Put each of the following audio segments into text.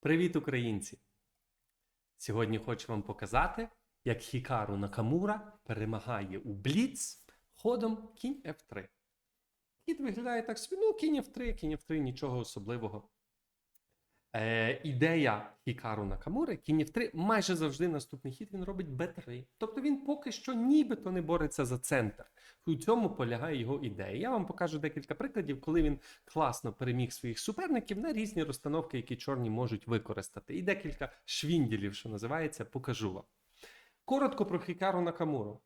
Привіт, українці! Сьогодні хочу вам показати, як Хікару Накамура перемагає у Бліц ходом кінь F3. Кіт виглядає так собі, ну, кінь F3, кінь F3, нічого особливого. Е, ідея Хікару Накамури, кінь F3, майже завжди наступний хід він робить B3. Тобто він поки що нібито не бореться за центр. У цьому полягає його ідея. Я вам покажу декілька прикладів, коли він класно переміг своїх суперників на різні розстановки, які чорні можуть використати. І декілька швінділів, що називається, покажу вам. Коротко про Хікару Накамуру.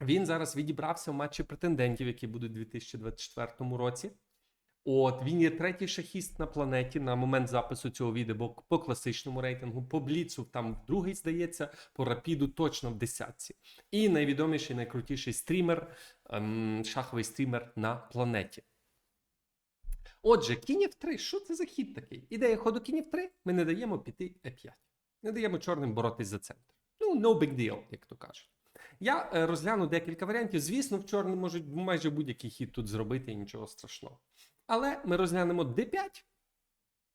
Він зараз відібрався в матчі претендентів, які будуть у 2024 році. От він є третій шахіст на планеті на момент запису цього відео бо по класичному рейтингу, по бліцу там другий здається, по рапіду точно в десятці. І найвідоміший, найкрутіший стрімер, ем, шаховий стрімер на планеті. Отже, кінь 3 що це за хід такий? Ідея ходу кінь 3 ми не даємо піти Е5. Не даємо чорним боротись за центр. Ну, no big deal, як то кажуть. Я е, розгляну декілька варіантів. Звісно, в чорні можуть майже будь-який хід тут зробити і нічого страшного. Але ми розглянемо d5,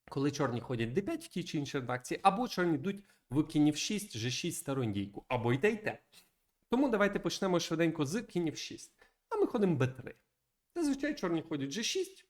коли чорні ходять d5 в тій чи іншій редакції, або чорні йдуть в кінів 6, g6 старондійку, або й те, й те. Тому давайте почнемо швиденько з кінів 6. А ми ходимо b3. Зазвичай чорні ходять g6,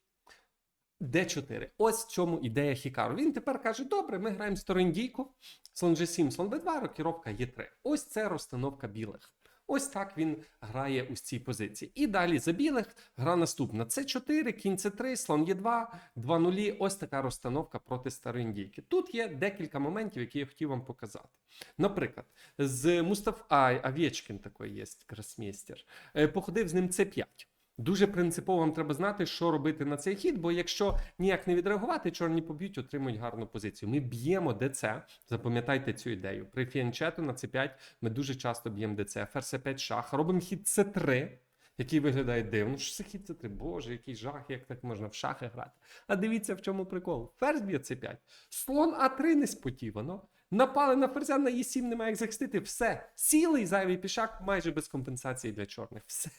d4. Ось в чому ідея Хікару. Він тепер каже: добре, ми граємо старондійку, слон g7, слон b2, рокіровка e3. Ось це розстановка білих. Ось так він грає у цій позиції. І далі за білих гра наступна: С4, кінь С3, слон є 2 2 нулі. Ось така розстановка проти старої. Тут є декілька моментів, які я хотів вам показати. Наприклад, з Мустаф Авєчкін такий є, красмейстер, е, походив з ним С5. Дуже принципово вам треба знати, що робити на цей хід, бо якщо ніяк не відреагувати, чорні поб'ють, отримують гарну позицію. Ми б'ємо ДЦ, запам'ятайте цю ідею. При фіанчету на С5 ми дуже часто б'ємо ДЦ, ферзь 5 шах, робимо хід С3, який виглядає дивно. Що це хід С3? Боже, який жах, як так можна в шахи грати. А дивіться, в чому прикол. Ферзь б'є С5, слон А3 несподівано. Напали на ферзя на Е7, немає як захистити. Все. цілий зайвий пішак майже без компенсації для чорних. Все.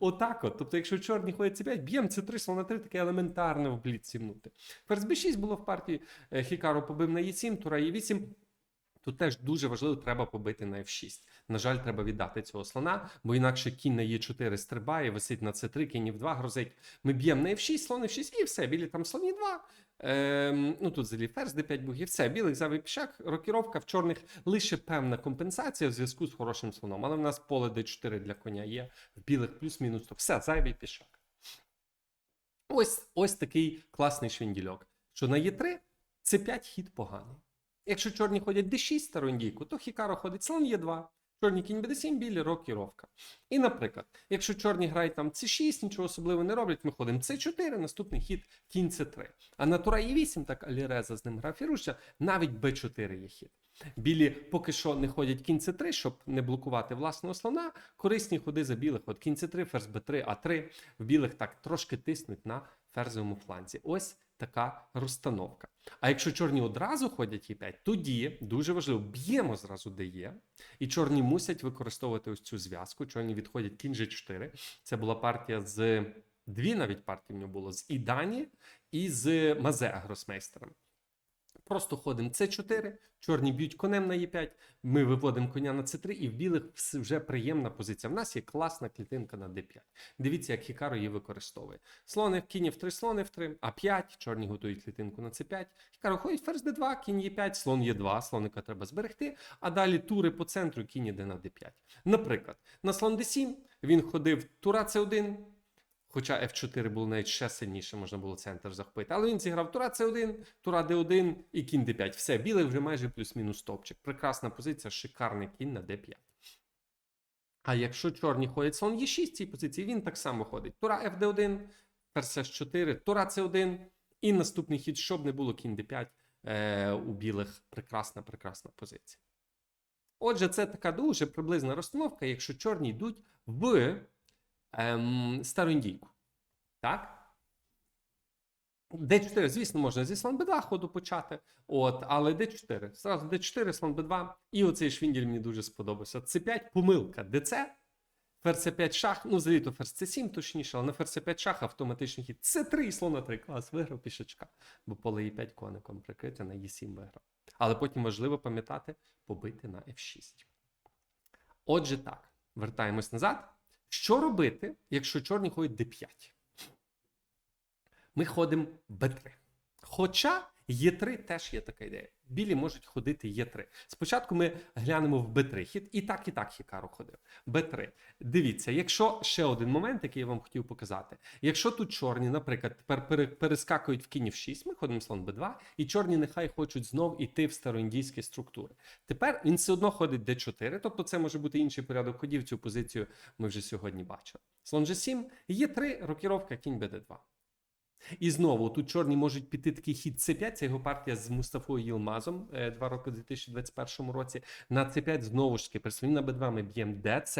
Отак от. Тобто, якщо чорні ходять С5, б'ємо це 3 слона три, 3, таке елементарне в бліц сімнути. Ферзь Б6 було в партії. Хікару Хікаро побив на Е7, Тура Е8. Тут теж дуже важливо, треба побити на F6. На жаль, треба віддати цього слона, бо інакше кінь на Е4 стрибає, висить на С3, кінь F2 грозить. Ми б'ємо на F6, слон F6 і все. Білі там слон Е2. Ем, ну тут взагалі ферзь d5 був і все. Білих зайвий пішак, рокіровка в чорних лише певна компенсація в зв'язку з хорошим слоном. Але в нас поле d4 для коня є, в білих плюс-мінус, то все, зайвий пішак. Ось, ось такий класний швіндільок. Що на Е3 це 5 хід поганий. Якщо чорні ходять d6 старондійку, то Хікаро ходить слон Е2, чорні кінь b7, білі рокіровка. І, наприклад, якщо чорні грають там c6, нічого особливого не роблять, ми ходимо c4, наступний хід кінь c3. А на тура e8, так Аліреза з ним грав Фіруща, навіть b4 є хід. Білі поки що не ходять кінь c3, щоб не блокувати власного слона. Корисні ходи за білих. От кінь c3, ферзь b3, а3. В білих так трошки тиснуть на ферзовому фланзі. Ось така розстановка. А якщо чорні одразу ходять і 5 тоді дуже важливо, б'ємо зразу де є. І чорні мусять використовувати ось цю зв'язку. Чорні відходять кінь G4. Це була партія з дві навіть партії в нього було з Ідані і з Мазе Гросмейстером. Просто ходимо С4, чорні б'ють конем на Е5, ми виводимо коня на С3, і в білих вже приємна позиція. В нас є класна клітинка на Д5. Дивіться, як Хікаро її використовує. Слони в кінь F3, слон F3, А5, чорні готують клітинку на С5. Хікаро ходить ферзь Д2, кінь Е5, слон Е2, слоника треба зберегти, а далі тури по центру, кінь іде на Д5. Наприклад, на слон Д7 він ходив тура С1, Хоча F4 було навіть ще сильніше, можна було центр захопити. Але він зіграв Тура C1, Тура D1 і кінь D5. Все, білий вже майже плюс-мінус топчик. Прекрасна позиція, шикарний кінь на D5. А якщо чорні ходять слон Е6 в цій позиції, він так само ходить. Тура FD1, ферзь H4, Тура C1. І наступний хід, щоб не було кінь D5 е, у білих. Прекрасна, прекрасна позиція. Отже, це така дуже приблизна розстановка, якщо чорні йдуть в ем, стару індійку. Так? D4, звісно, можна зі слон B2 ходу почати, от, але D4. Зразу D4, слон B2. І оцей швінділь мені дуже сподобався. C5, помилка. DC, Ферзь 5 шах, ну взагалі то ферзь С7 точніше, але на ферзь 5 шах автоматичний хід. С3 і слон на 3. Клас, виграв пішечка. Бо поле Е5 коником прикрите на Е7 виграв. Але потім важливо пам'ятати побити на F6. Отже, так, вертаємось назад. Що робити, якщо чорні ходять d5? Ми ходимо b3. Хоча Е3 теж є така ідея. Білі можуть ходити Е3. Спочатку ми глянемо в Б3 хід, і так, і так Хікару ходив. Б3. Дивіться, якщо ще один момент, який я вам хотів показати. Якщо тут чорні, наприклад, тепер перескакують в кінь в 6, ми ходимо слон Б2, і чорні нехай хочуть знов іти в староіндійські структури. Тепер він все одно ходить Д4, тобто це може бути інший порядок ходів. Цю позицію ми вже сьогодні бачили. Слон G7, Е3, рокіровка, кінь БД2. І знову тут чорні можуть піти такий хід С5, це його партія з Мустафою Єлмазом е, два роки у 2021 році. На С5 знову ж таки персоні на Б2 ми б'ємо ДЦ.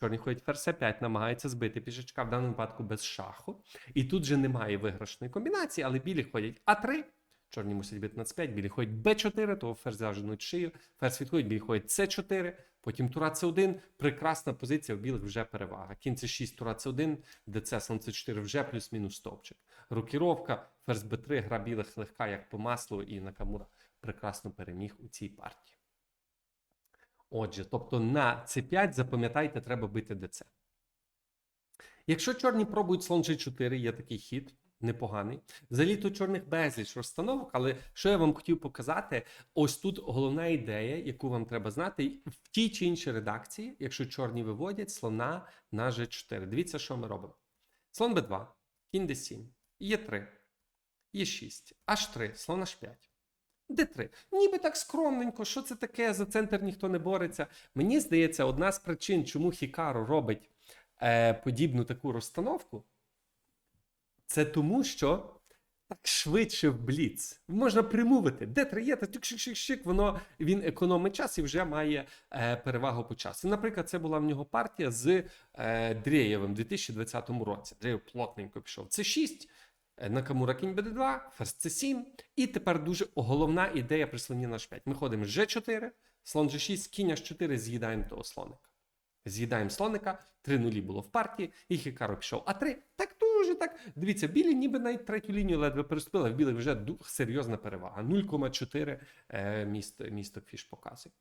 Чорні ходять ферзь 5 намагаються збити пішечка, в даному випадку без шаху. І тут же немає виграшної комбінації, але білі ходять А3. Чорні мусять бити на С5, білі ходять Б4, того ферзя женуть шию. Ферзь відходить, білі ходять С4, потім тура С1. Прекрасна позиція, в білих вже перевага. Кінь С6, тура С1, ДЦ, слон С4 вже плюс-мінус стовпчик. Рокіровка, ферзь Б3, гра білих легка, як по маслу, і Накамура прекрасно переміг у цій партії. Отже, тобто на С5, запам'ятайте, треба бити ДЦ. Якщо чорні пробують слон G4, є такий хід, непоганий. Взагалі тут чорних безліч розстановок, але що я вам хотів показати, ось тут головна ідея, яку вам треба знати, в тій чи іншій редакції, якщо чорні виводять слона на G4. Дивіться, що ми робимо. Слон Б2, кінь Д7, Е3, Е6, H3, слон H5. Д3. Ніби так скромненько, що це таке, за центр ніхто не бореться. Мені здається, одна з причин, чому Хікаро робить е, подібну таку розстановку, це тому, що так швидше в бліц. Можна примовити, Д3 є, та тик-шик-шик-шик, воно він економить час і вже має е, перевагу по часу. Наприклад, це була в нього партія з е, Дрєєвим у 2020 році. Дрєєв плотненько пішов. Це 6. Накамура кінь БД2, ферзь С7. І тепер дуже головна ідея при слоні на H5. Ми ходимо з G4, слон G6, кінь H4, з'їдаємо того слоника. З'їдаємо слоника, 3 нулі було в партії, і Хікаро пішов. А 3 так дуже так. Дивіться, білі ніби навіть третю лінію ледве переступили, в білих вже серйозна перевага. 0,4 е, місто, місто Фіш показує.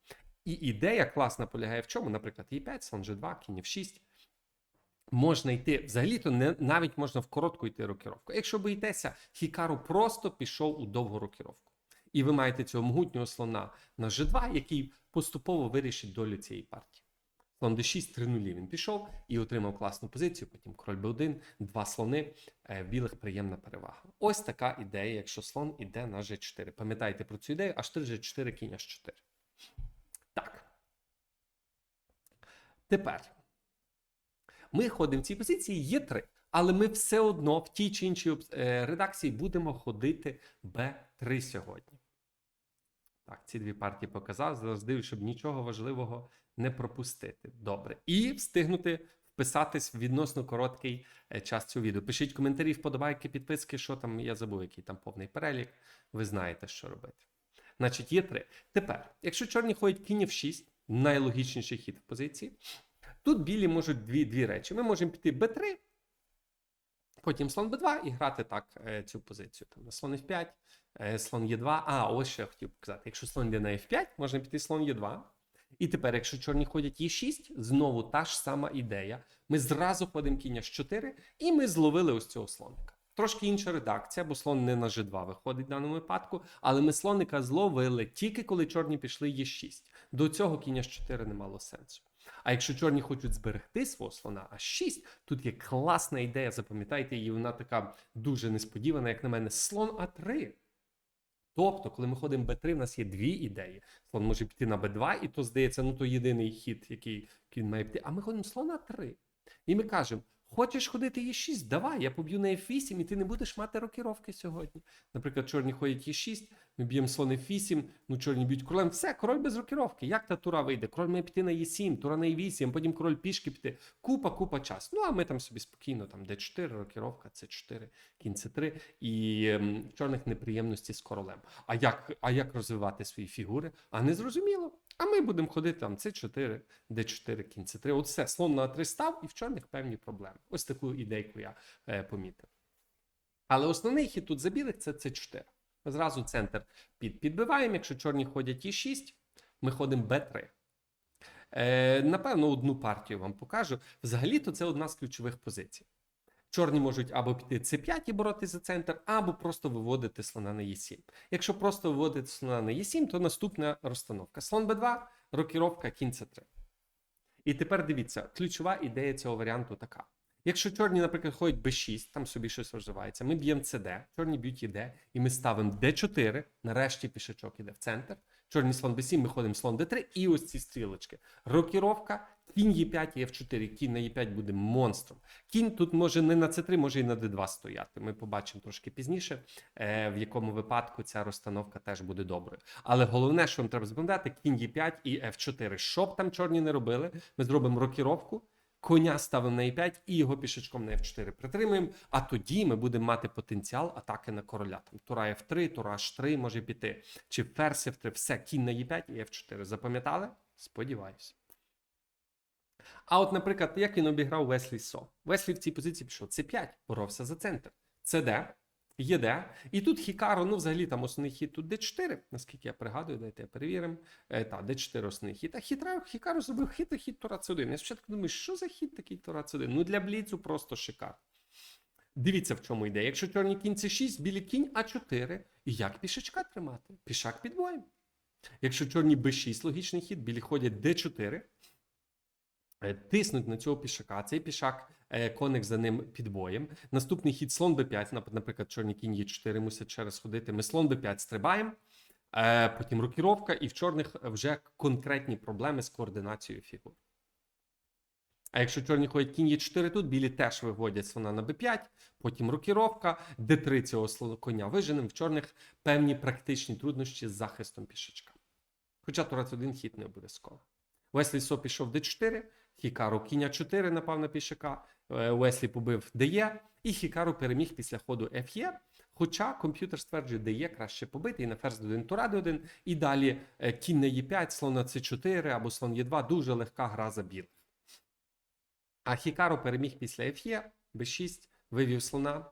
І ідея класна полягає в чому? Наприклад, Е5, слон G2, кінь F6. Можна йти взагалі-то не навіть можна в коротку йти рокіровку. Якщо боїтеся, Хікару просто пішов у довгу рокіровку. І ви маєте цього могутнього слона на G2, який поступово вирішить долю цієї партії. Слон d6, 3 нулі він пішов і отримав класну позицію. Потім король b1, два слони, е, білих приємна перевага. Ось така ідея, якщо слон іде на g4. Пам'ятайте про цю ідею, h3, g4, кінь h4. Так. Тепер ми ходимо в цій позиції є 3 але ми все одно в тій чи іншій е, редакції будемо ходити b3 сьогодні. Так, ці дві партії показав. Завжди, щоб нічого важливого не пропустити. Добре. І встигнути вписатись в відносно короткий е, час цього відео. Пишіть коментарі, вподобайки, підписки, що там. Я забув, який там повний перелік. Ви знаєте, що робити. Значить, є три. Тепер, якщо чорні ходять кінь в 6, найлогічніший хід в позиції. Тут білі можуть дві, дві речі. Ми можемо піти b3, потім слон b2 і грати так е, цю позицію. Там слон f5, е, слон e2. А, ось що я хотів показати. Якщо слон йде на f5, можна піти слон e2. І тепер, якщо чорні ходять e6, знову та ж сама ідея. Ми зразу ходимо кінь h4, і ми зловили ось цього слоника. Трошки інша редакція, бо слон не на g2 виходить в даному випадку, але ми слоника зловили тільки коли чорні пішли e6. До цього кінь h4 не мало сенсу. А якщо чорні хочуть зберегти свого слона А6, тут є класна ідея, запам'ятайте її, вона така дуже несподівана, як на мене, слон А3. Тобто, коли ми ходимо Б3, в нас є дві ідеї. Слон може піти на Б2, і то здається, ну то єдиний хід, який він має піти. А ми ходимо слона А3. І ми кажемо: хочеш ходити Е6? Давай, я поб'ю на F8, і ти не будеш мати рокіровки сьогодні. Наприклад, чорні ходять Е6, ми б'ємо слон F8, ну чорні б'ють королем. Все, король без рокіровки. Як та тура вийде? Король має піти на Е7, тура на Е8, потім король пішки піти. Купа, купа часу. Ну, а ми там собі спокійно, там Д4, рокіровка, С4, кінь С3 і ем, чорних неприємності з королем. А як, а як розвивати свої фігури? А не зрозуміло. А ми будемо ходити там С4, Д4, кінь С3. От все, слон на 3 став, і в чорних певні проблеми. Ось таку ідейку я е, помітив. Але основний хід тут за це С4. Ми зразу центр під, підбиваємо. Якщо чорні ходять І6, ми ходимо Б3. Е, напевно, одну партію вам покажу. Взагалі-то це одна з ключових позицій. Чорні можуть або піти С5 і боротися за центр, або просто виводити слона на Е7. Якщо просто виводити слона на Е7, то наступна розстановка. Слон Б2, рокіровка, кінь С3. І тепер дивіться, ключова ідея цього варіанту така. Якщо чорні, наприклад, ходять Б6, там собі щось розвивається, ми б'ємо СД, чорні б'ють ІД, і ми ставимо Д4, нарешті пішачок іде в центр. Чорний слон Б7, ми ходимо слон Д3, і ось ці стрілочки. Рокіровка, кінь Е5 і F4, кінь на Е5 буде монстром. Кінь тут може не на С3, може і на Д2 стояти. Ми побачимо трошки пізніше, е, в якому випадку ця розстановка теж буде доброю. Але головне, що вам треба запам'ятати, кінь Е5 і F4. Що б там чорні не робили, ми зробимо рокіровку, коня ставимо на e5 і його пішечком на f4 притримуємо. А тоді ми будемо мати потенціал атаки на короля. Там Тура f3, Тура h3 може піти. Чи ферзь f3, все, кінь на e5 і f4. Запам'ятали? Сподіваюся. А от, наприклад, як він обіграв Веслі Со. Веслі в цій позиції пішов c5, боровся за центр. CD, ЄД. І тут Хікаро, ну взагалі там основний хід тут d4, наскільки я пригадую, дайте перевіримо. Е, та, d4 основний хід. А хитра, Хікаро зробив хитрий хід Тура C1. Я спочатку думаю, що за хід такий Тура C1? Ну для Бліцу просто шикар. Дивіться, в чому йде. Якщо чорні кінь c6, білі кінь А4. І як пішачка тримати? Пішак під боєм. Якщо чорні b6, логічний хід, білі ходять d4. Е, Тиснуть на цього пішака. Цей пішак, е, коник за ним під боєм. Наступний хід слон b5, наприклад, чорні кінь Е4 мусять ще раз ходити. Ми слон b5 стрибаємо, е, потім рокіровка, і в чорних вже конкретні проблеми з координацією фігур. А якщо чорні ходять кінь Е4 тут, білі теж виводять слона на b5, потім рокіровка, d3 цього коня виженем. В чорних певні практичні труднощі з захистом пішачка. Хоча Турець один хід не обов'язково. Веслі Со пішов d4, Хікару кінь 4 напав на пішака, е, Веслі побив ДЕ, і Хікару переміг після ходу FE. Хоча комп'ютер стверджує, ДЕ є краще побити, і на ферзь d1, тура d1, і далі е, кінь на Е5, слон на С4 або слон Е2, дуже легка гра за білих. А Хікару переміг після FE, b6, вивів слона,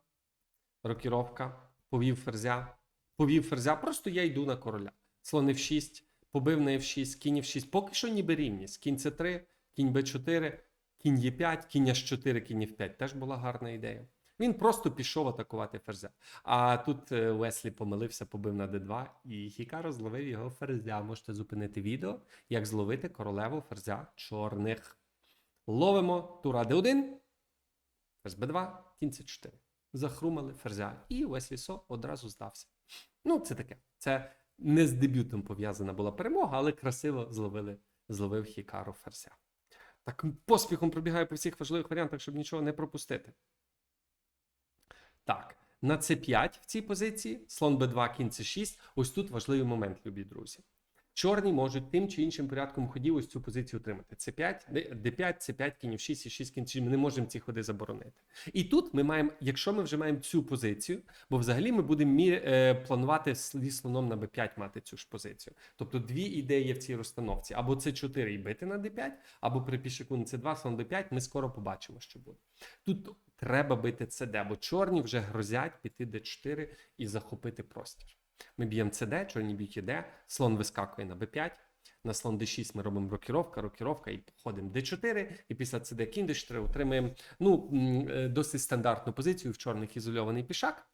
рокіровка, повів ферзя, повів ферзя, просто я йду на короля. Слон F6, побив на F6, кінь F6, поки що ніби рівність. Кінь C3, кінь B4, кінь Е5, кінь H4, кінь F5. Теж була гарна ідея. Він просто пішов атакувати ферзя. А тут е, Веслі помилився, побив на d2, і Хікаро зловив його ферзя. Можете зупинити відео, як зловити королеву ферзя чорних. Ловимо тура d1, ферзь b2, кінь c4. Захрумали ферзя, і Веслі Со одразу здався. Ну, це таке. Це не з дебютом пов'язана була перемога, але красиво зловили, зловив Хікаро ферзя. Так поспіхом пробігаю по всіх важливих варіантах, щоб нічого не пропустити. Так, на c5 в цій позиції, слон b2, кінь c6. Ось тут важливий момент, любі друзі. Чорні можуть тим чи іншим порядком ходів ось цю позицію отримати. С5, d5, c5, кінь f6, c6, кінь c6. Ми не можемо ці ходи заборонити. І тут ми маємо, якщо ми вже маємо цю позицію, бо взагалі ми будемо мі- е, планувати зі слоном на b5 мати цю ж позицію. Тобто дві ідеї в цій розстановці: або c4 і бити на d5, або при пішаку на c2, слон b5. Ми скоро побачимо, що буде. Тут треба бити cd, бо чорні вже грозять піти d4 і захопити простір. Ми б'ємо cd, чорні б'ють іде, слон вискакує на b5. На слон d6 ми робимо рокіровка, рокіровка і ходимо d4, і після cd кінь d4 отримаємо ну, е, досить стандартну позицію в чорних ізольований пішак.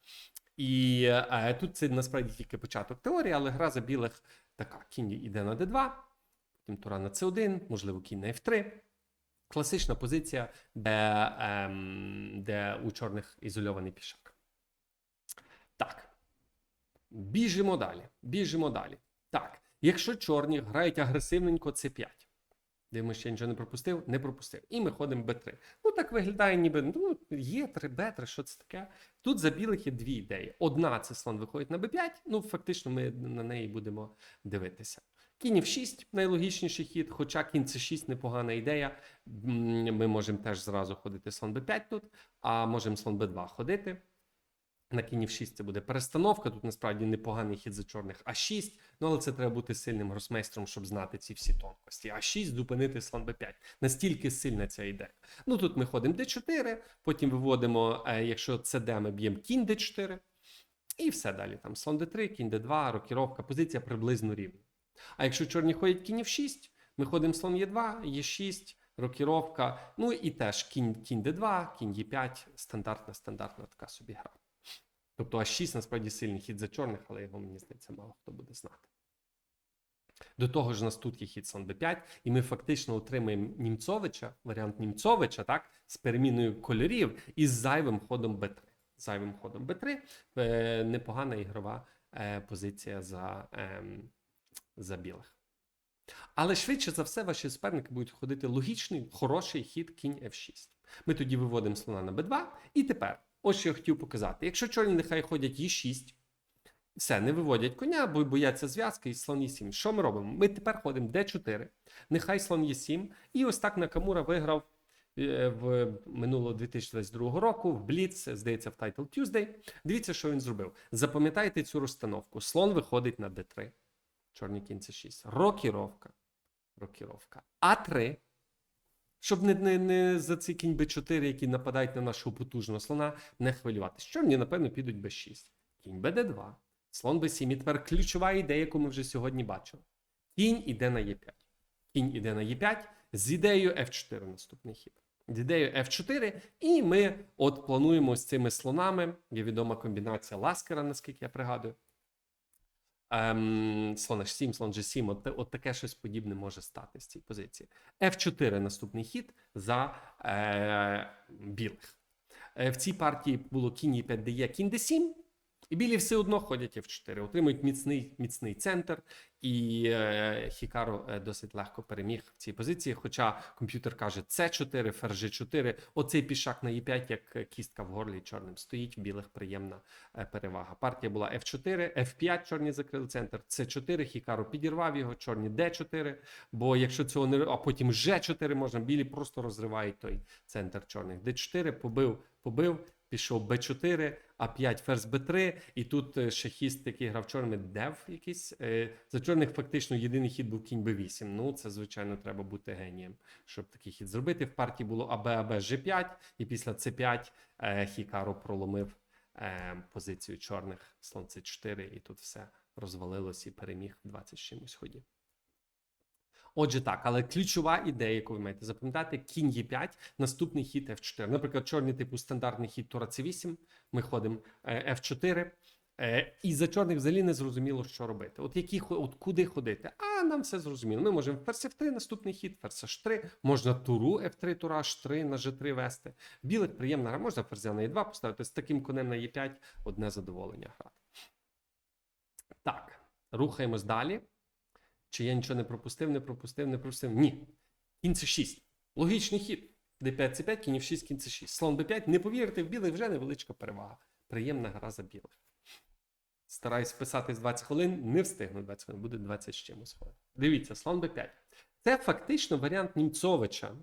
І е, тут це насправді тільки початок теорії, але гра за білих така: кінь йде на d2, потім тура на c1, можливо, кінь на f3. Класична позиція, де, ем, де у чорних ізольований пішак. Так. Біжимо далі. Біжимо далі. Так, якщо чорні грають агресивненько c5. Дивимося, ще нічого не пропустив, не пропустив. І ми ходимо b3. Ну, так виглядає, ніби ну, є 3 b3, що це таке? Тут за білих є дві ідеї. Одна це слон виходить на b5, ну фактично ми на неї будемо дивитися. Кінь в 6 найлогічніший хід, хоча кінь c 6 непогана ідея. Ми можемо теж зразу ходити слон b5 тут, а можемо слон b2 ходити. На кінь в 6 це буде перестановка. Тут насправді непоганий хід за чорних А6, ну але це треба бути сильним гросмейстром, щоб знати ці всі тонкості. А6 зупинити слон Б5. Настільки сильна ця ідея. Ну тут ми ходимо Д4, потім виводимо, е, якщо це ми б'ємо кінь Д4. І все далі. Там слон Д3, кінь Д2, рокіровка, позиція приблизно рівна. А якщо чорні ходять кінь в 6, ми ходимо слон Е2, Е6, рокіровка, ну і теж кінь, кінь Д2, кінь Е5, стандартна, стандартна така собі гра. Тобто А6 насправді сильний хід за чорних, але його, мені здається, мало хто буде знати. До того ж, у нас тут є хід сон Б5, і ми фактично отримаємо Німцовича, варіант Німцовича, так, з переміною кольорів і з зайвим ходом Б3. Зайвим ходом Б3 е, непогана ігрова е, позиція за, е, за білих. Але швидше за все, ваші суперники будуть ходити логічний, хороший хід кінь F6. Ми тоді виводимо слона на b2. І тепер, ось що я хотів показати. Якщо чорні нехай ходять e6, все, не виводять коня, бо бояться зв'язки і слон e7. Що ми робимо? Ми тепер ходимо d4, нехай слон e7. І ось так Накамура виграв е, в минулого 2022 року в Бліц, здається, в Title Tuesday. Дивіться, що він зробив. Запам'ятайте цю розстановку. Слон виходить на d3. Чорний кінь це 6. Рокіровка. Рокіровка. А3. Щоб не, не, не за ці кінь Б4, які нападають на нашого потужного слона, не хвилюватися. Чорні, напевно, підуть Б6. Кінь БД2. Слон Б7. І тепер ключова ідея, яку ми вже сьогодні бачили. Кінь іде на Е5. Кінь іде на Е5 з ідеєю F4 наступний хід. З ідеєю F4, і ми от плануємо з цими слонами. Є відома комбінація Ласкера, наскільки я пригадую. Ем, слон H7, слон G7, от, от таке щось подібне може стати з цієї позиції. F4 наступний хід за е, білих. Е, в цій партії було кінь E5 є, кінь D7, і білі все одно ходять F4, отримують міцний, міцний центр, і е, Хікаро е, досить легко переміг в цій позиції. Хоча комп'ютер каже C4, ферзь G4, оцей пішак на E5, як е, кістка в горлі чорним стоїть, в білих приємна е, перевага. Партія була F4, F5, чорні закрили центр, C4, Хікаро підірвав його, чорні D4, бо якщо цього не а потім G4 можна, білі просто розривають той центр чорних. D4 побив, побив. Пішов Б4, А5, ферзь Б3, і тут е, шахіст, який грав чорними, дев якийсь. Е, За чорних фактично єдиний хід був кінь Б8. Ну, це, звичайно, треба бути генієм, щоб такий хід зробити. В партії було АБ, АБ, Ж5, і після С5 е, Хікаро проломив позицію чорних, слон С4, і тут все розвалилось і переміг в 20 чимось ході. Отже, так, але ключова ідея, яку ви маєте запам'ятати, кінь Е5, наступний хід F4. Наприклад, чорний типу стандартний хід Тура C8, ми ходимо е, F4. Е, І за чорних взагалі не зрозуміло, що робити. От які от куди ходити? А нам все зрозуміло. Ми можемо ферзь F3, наступний хід, ферзь H3, можна туру F3, тура H3 на G3 вести. Білих приємна гра, можна ферзя на E2 поставити з таким конем на E5 одне задоволення грати. Так, рухаємось далі. Чи я нічого не пропустив, не пропустив, не пропустив? Ні. Кінь це 6. Логічний хід. D5, C5, кінь 6, кінь це 6. Слон B5. Не повірите, в білих вже невеличка перевага. Приємна гра за білих. Стараюсь вписати 20 хвилин, не встигну 20 хвилин, буде 20 з чимось хвилин. Дивіться, слон B5. Це фактично варіант Німцовича.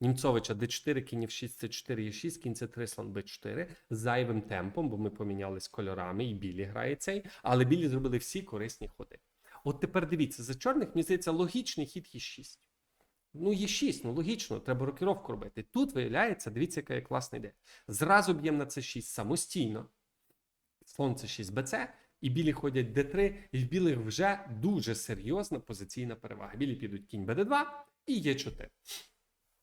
Німцовича D4, кінь F6, C4, E6, кінь C3, слон B4 з зайвим темпом, бо ми помінялись кольорами, і білі грає цей, але білі зробили всі корисні ходи. От тепер дивіться, за чорних, мені здається, логічний хід є 6. Ну, є 6, ну логічно, треба рокіровку робити. Тут виявляється, дивіться, яка є класна ідея. Зразу б'ємо на С6 самостійно. Слон С6 БЦ, і білі ходять Д3, і в білих вже дуже серйозна позиційна перевага. Білі підуть кінь БД2 і Е4.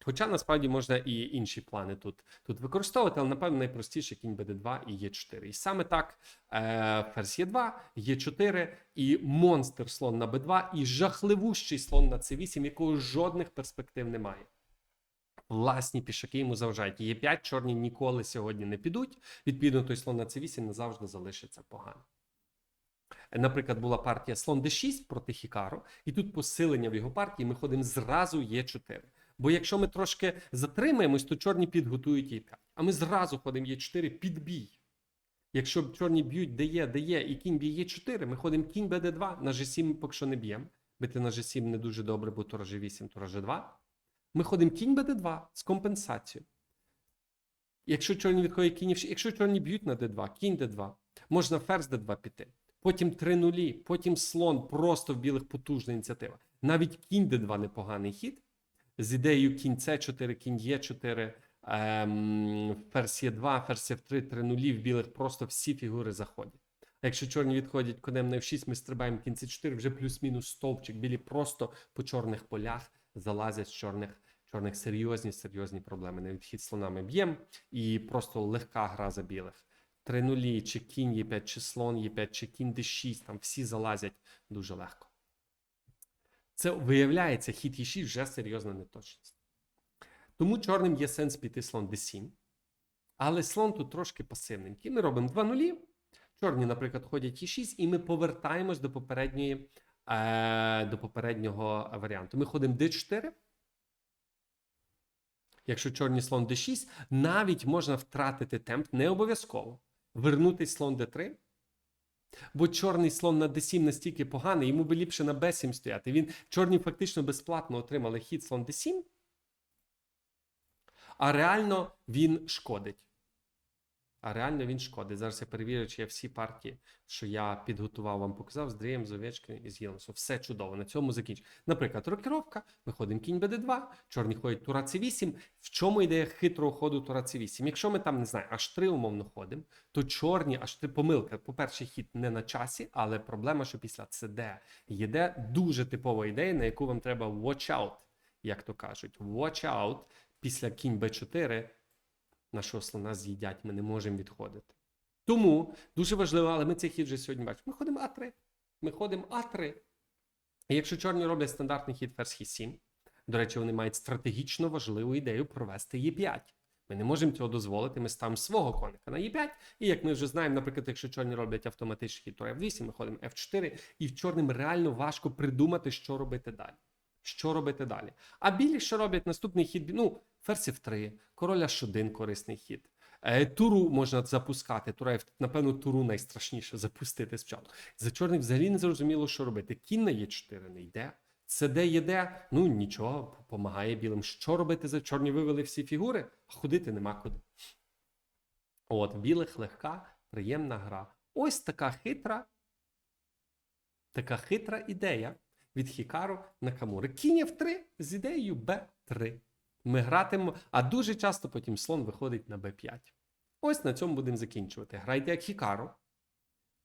Хоча насправді можна і інші плани тут, тут використовувати, але напевно найпростіше кінь БД2 і Е4. І саме так е, ферзь Е2, Е4 і монстр слон на Б2, і жахливущий слон на С8, якого жодних перспектив немає. Власні пішаки йому заважають. Є5 чорні ніколи сьогодні не підуть. Відповідно, той слон на С8 назавжди залишиться погано. Наприклад, була партія слон d6 проти Хікаро, і тут посилення в його партії ми ходимо зразу Е4. Бо якщо ми трошки затримаємось, то чорні підготують Е5. А ми зразу ходимо Е4 під бій. Якщо чорні б'ють дає, дає і кінь б'є Е4, ми ходимо кінь БД2, на G7 поки що не б'ємо. Бити на G7 не дуже добре, бо тура G8, тура G2. Ми ходимо кінь БД2 з компенсацією. Якщо чорні відходять кінь, якщо чорні б'ють на d2, кінь d2, можна ферзь d2 піти. Потім 3 нулі, потім слон, просто в білих потужна ініціатива. Навіть кінь d2 непоганий хід. З ідеєю кінь c4, кінь e4, ем, ферзь e2, ферзь f3, 3 нулі, в білих просто всі фігури заходять. А якщо чорні відходять конем на f6, ми стрибаємо кінь c4, вже плюс-мінус стовпчик. Білі просто по чорних полях залазять з чорних, чорних серйозні, серйозні проблеми. На відхід слонами б'ємо і просто легка гра за білих. 3 нулі, чи кінь Е5, чи слон Е5, чи кінь d6, там всі залазять дуже легко. Це виявляється, хід Е6 вже серйозна неточність. Тому чорним є сенс піти слон d7. Але слон тут трошки пасивненький. Ми робимо 2 нулі. Чорні, наприклад, ходять Е6, і ми повертаємось до попередньої, е, до попереднього варіанту. Ми ходимо d4. Якщо чорний слон d6, навіть можна втратити темп, не обов'язково. Вернутись слон d3. Бо чорний слон на d7 настільки поганий, йому би ліпше на b7 стояти. Він чорні фактично безплатно отримали хід слон d7, а реально він шкодить. А реально він шкодить. Зараз я перевірю, чи я всі партії, що я підготував, вам показав з Дрієм, з Овечкою і з Єленсом. Все чудово. На цьому закінчу. Наприклад, рокіровка. Ми ходимо кінь БД2, чорні ходять тура С8. В чому ідея хитрого ходу тура С8? Якщо ми там не знаю, аж 3 умовно ходимо, то чорні аж 3 помилка. По-перше, хід не на часі, але проблема, що після ЦД є дуже типова ідея, на яку вам треба watch out, як то кажуть. Watch out після кінь Б4 нашого слона з'їдять, ми не можемо відходити. Тому дуже важливо, але ми цей хід вже сьогодні бачимо. Ми ходимо А3. Ми ходимо А3. І якщо чорні роблять стандартний хід ферзь Хі7, до речі, вони мають стратегічно важливу ідею провести Е5. Ми не можемо цього дозволити, ми ставимо свого коника на Е5. І як ми вже знаємо, наприклад, якщо чорні роблять автоматичний хід тура F8, ми ходимо F4, і в чорним реально важко придумати, що робити далі. Що робити далі? А білі, що роблять наступний хід? Ну, ферзь F3, король H1 корисний хід. Е, Туру можна запускати. Тура, напевно, туру найстрашніше запустити спочатку. За чорних взагалі не зрозуміло, що робити. Кінь на Е4 не йде. Це де єде, ну нічого, допомагає білим. Що робити за чорні вивели всі фігури, а ходити нема куди. От, білих легка, приємна гра. Ось така хитра, така хитра ідея від Хікару Накамури. Кінь F3 з ідеєю B3. Ми гратимемо, а дуже часто потім слон виходить на b5. Ось на цьому будемо закінчувати. Грайте як Хікару.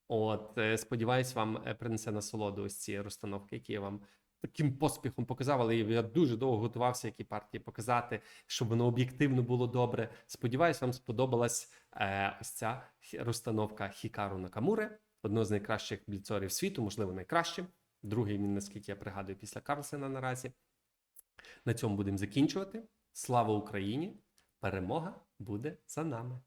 От, е, сподіваюсь, вам е, принесе насолоду ось ці розстановки, які я вам таким поспіхом показав, але я дуже довго готувався, які партії показати, щоб воно об'єктивно було добре. Сподіваюсь, вам сподобалась е, ось ця розстановка Хікару Накамури, одного з найкращих бліцорів світу, можливо, найкращим. Другий він, наскільки я пригадую, після Карлсена наразі. На цьому будемо закінчувати. Слава Україні! Перемога буде за нами!